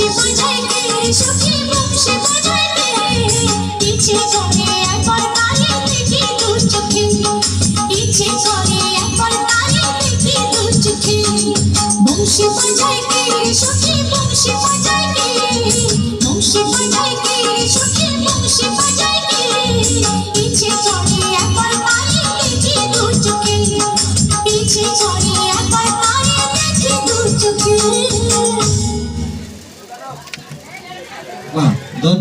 বংশী বাজায় কে, সখী বংশী বাজায় কে। ইচ্ছে করে একবার তারে দেখি দু চোখে। ইচ্ছে করে একবার তারে দেখি দু চোখে। বংশী বাজায় কে, সখী বংশী বাজায় কে। বংশী বাজায় কে, সখী বংশী বাজায় কে। ইচ্ছে করে একবার তারে দেখি দু চোখে। ইচ্ছে করে একবার তারে দেখি দু চোখে। Dos